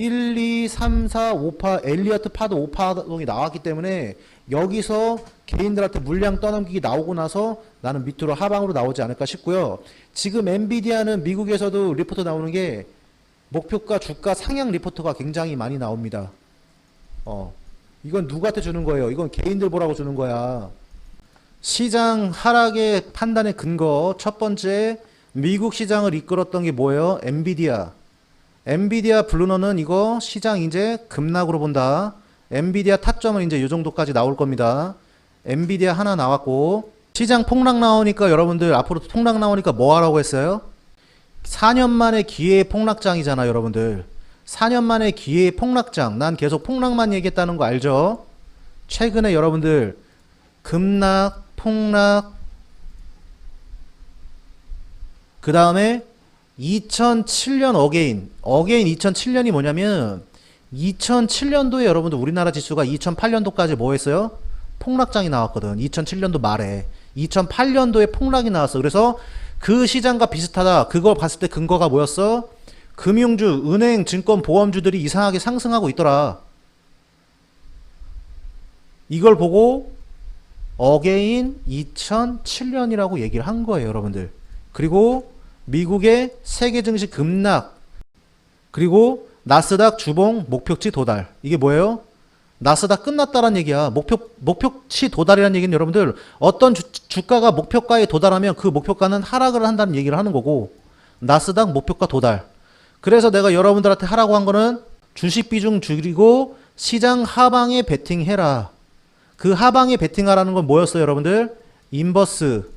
1, 2, 3, 4, 5파 엘리어트 파도 5파동이 나왔기 때문에 여기서 개인들한테 물량 떠넘기기 나오고 나서 나는 밑으로 하방으로 나오지 않을까 싶고요. 지금 엔비디아는 미국에서도 리포트 나오는 게 목표가 주가 상향 리포트가 굉장히 많이 나옵니다. 어. 이건 누구한테 주는 거예요? 이건 개인들 보라고 주는 거야. 시장 하락의 판단의 근거 첫 번째 미국 시장을 이끌었던 게 뭐예요? 엔비디아. 엔비디아 블루너는 이거 시장 이제 급락으로 본다. 엔비디아 타점은 이제 이 정도까지 나올 겁니다. 엔비디아 하나 나왔고 시장 폭락 나오니까 여러분들 앞으로 폭락 나오니까 뭐 하라고 했어요? 4년 만에 기회의 폭락장이잖아, 여러분들. 4년 만에 기회의 폭락장. 난 계속 폭락만 얘기했다는 거 알죠? 최근에 여러분들 급락, 폭락, 그 다음에 2007년 어게인. 어게인 2007년이 뭐냐면 2007년도에 여러분들 우리나라 지수가 2008년도까지 뭐 했어요? 폭락장이 나왔거든. 2007년도 말에. 2008년도에 폭락이 나왔어. 그래서 그 시장과 비슷하다. 그걸 봤을 때 근거가 뭐였어? 금융주, 은행, 증권, 보험주들이 이상하게 상승하고 있더라. 이걸 보고 어게인 2007년이라고 얘기를 한 거예요, 여러분들. 그리고 미국의 세계 증시 급락, 그리고 나스닥 주봉 목표치 도달. 이게 뭐예요? 나스닥 끝났다란 얘기야. 목표 목표치 도달이라는 얘기는 여러분들 어떤 주, 주가가 목표가에 도달하면 그 목표가는 하락을 한다는 얘기를 하는 거고 나스닥 목표가 도달. 그래서 내가 여러분들한테 하라고 한 거는 주식 비중 줄이고 시장 하방에 베팅해라. 그 하방에 베팅하라는 건 뭐였어요, 여러분들? 인버스.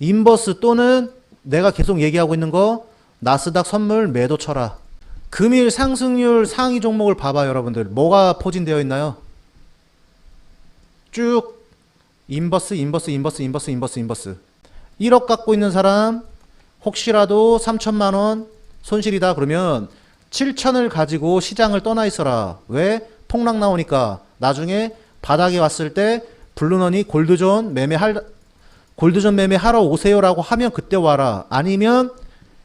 인버스 또는 내가 계속 얘기하고 있는 거 나스닥 선물 매도 쳐라. 금일 상승률 상위 종목을 봐봐 여러분들. 뭐가 포진되어 있나요? 쭉 인버스 인버스 인버스 인버스 인버스 인버스 1억 갖고 있는 사람 혹시라도 3천만 원 손실이다 그러면 7천을 가지고 시장을 떠나 있어라. 왜? 폭락 나오니까 나중에 바닥에 왔을 때 블루넌이 골드존 매매할 골드존 매매 하러 오세요라고 하면 그때 와라. 아니면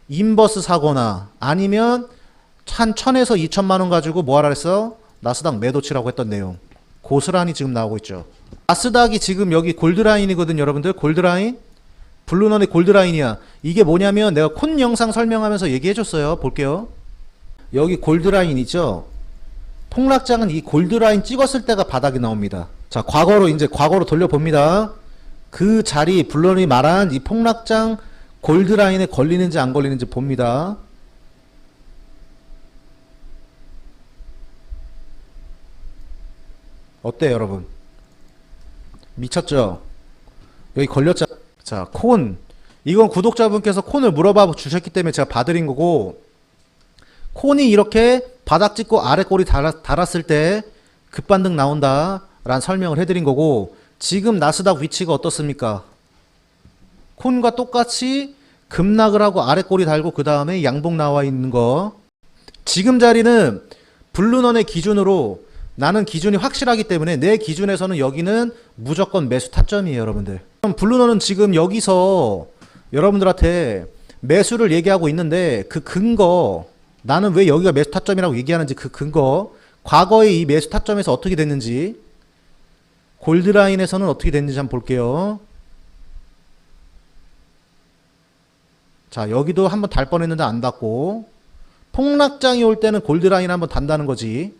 인버스 사거나 아니면 한 천에서 2천만 원 가지고 뭐 하라 그랬어? 나스닥 매도치라고 했던 내용. 고스란히 지금 나오고 있죠. 나스닥이 지금 여기 골드라인이거든 여러분들. 골드라인. 블루넌의 골드라인이야. 이게 뭐냐면 내가 콘 영상 설명하면서 얘기해줬어요. 볼게요. 여기 골드라인 있죠? 폭락장은 이 골드라인 찍었을 때가 바닥이 나옵니다. 자, 과거로 이제 과거로 돌려봅니다. 그 자리 블루넌이 말한 이 폭락장 골드라인에 걸리는지 안 걸리는지 봅니다. 어때 여러분? 미쳤죠? 여기 걸렸자. 자, 콘. 이건 구독자분께서 콘을 물어봐 주셨기 때문에 제가 봐드린 거고, 콘이 이렇게 바닥 찍고 아래 꼬리 달았, 달았을 때 급반등 나온다. 라는 설명을 해드린 거고, 지금 나스닥 위치가 어떻습니까? 콘과 똑같이 급락을 하고 아래 꼬리 달고 그 다음에 양봉 나와 있는 거. 지금 자리는 블루넌의 기준으로 나는 기준이 확실하기 때문에 내 기준에서는 여기는 무조건 매수 타점이에요, 여러분들. 그럼 블루너는 지금 여기서 여러분들한테 매수를 얘기하고 있는데 그 근거 나는 왜 여기가 매수 타점이라고 얘기하는지 그 근거 과거에 이 매수 타점에서 어떻게 됐는지 골드라인에서는 어떻게 됐는지 한번 볼게요. 자, 여기도 한번 달 뻔했는데 안 닿고 폭락장이 올 때는 골드라인 한번 단다는 거지.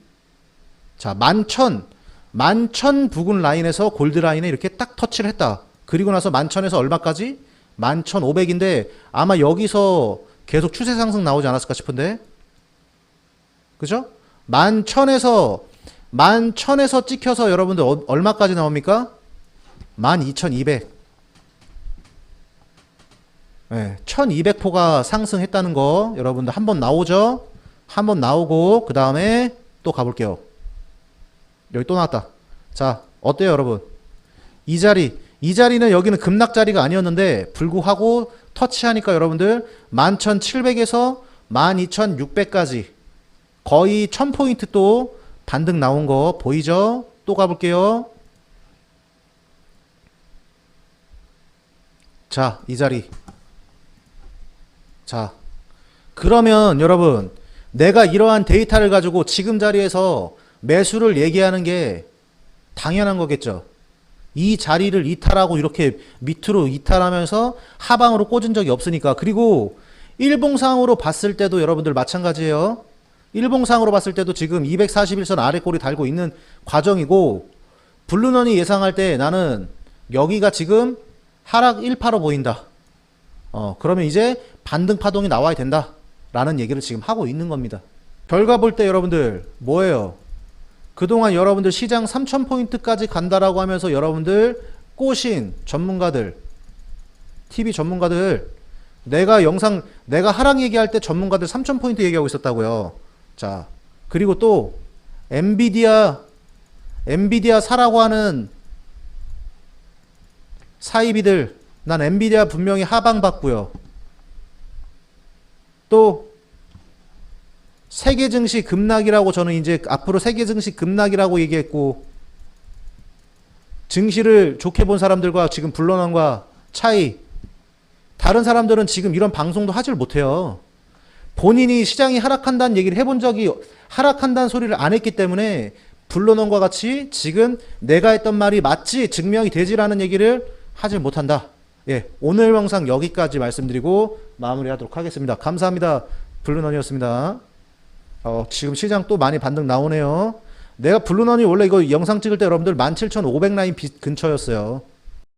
자, 만천, 만천 부근 라인에서 골드 라인에 이렇게 딱 터치를 했다. 그리고 나서 만천에서 얼마까지? 만천 오백인데 아마 여기서 계속 추세 상승 나오지 않았을까 싶은데. 그죠? 만천에서 만 천에서 찍혀서 여러분들 어- 얼마까지 나옵니까? 만 이천이백. 네, 1200포가 상승했다는 거 여러분들 한 번 나오죠? 한 번 나오고 그 다음에 또 가볼게요. 여기 또 나왔다. 자, 어때요, 여러분? 이 자리, 이 자리는 여기는 급락 자리가 아니었는데 불구하고 터치하니까 여러분들 11,700에서 12,600까지 거의 1000포인트 또 반등 나온 거 보이죠? 또 가볼게요. 자, 이 자리. 자, 그러면 여러분 내가 이러한 데이터를 가지고 지금 자리에서 매수를 얘기하는 게 당연한 거겠죠. 이 자리를 이탈하고 이렇게 밑으로 이탈하면서 하방으로 꽂은 적이 없으니까. 그리고 일봉상으로 봤을 때도 여러분들 마찬가지예요. 일봉상으로 봤을 때도 지금 241선 아래 꼬리 달고 있는 과정이고 블루넌이 예상할 때 나는 여기가 지금 하락 1파로 보인다. 어, 그러면 이제 반등 파동이 나와야 된다. 라는 얘기를 지금 하고 있는 겁니다. 결과 볼 때 여러분들 뭐예요? 그동안 여러분들 시장 3000포인트까지 간다라고 하면서 여러분들 꼬신 전문가들, TV 전문가들, 내가 영상, 내가 하락 얘기할 때 전문가들 3000포인트 얘기하고 있었다고요. 자, 그리고 또, 엔비디아, 엔비디아 사라고 하는 사이비들, 난 엔비디아 분명히 하방 받고요. 또, 세계 증시 급락이라고 저는 이제 앞으로 세계 증시 급락이라고 얘기했고 증시를 좋게 본 사람들과 지금 불러난과 차이 다른 사람들은 지금 이런 방송도 하질 못해요. 본인이 시장이 하락한다는 얘기를 해본 적이 하락한다는 소리를 안 했기 때문에 불러놓과 같이 지금 내가 했던 말이 맞지 증명이 되지라는 얘기를 하질 못한다. 예, 오늘 영상 여기까지 말씀드리고 마무리하도록 하겠습니다. 감사합니다. 블루넌이었습니다. 어, 지금 시장 또 많이 반등 나오네요. 내가 블루넌이 원래 이거 영상 찍을 때 여러분들 17,500 라인 비- 근처였어요.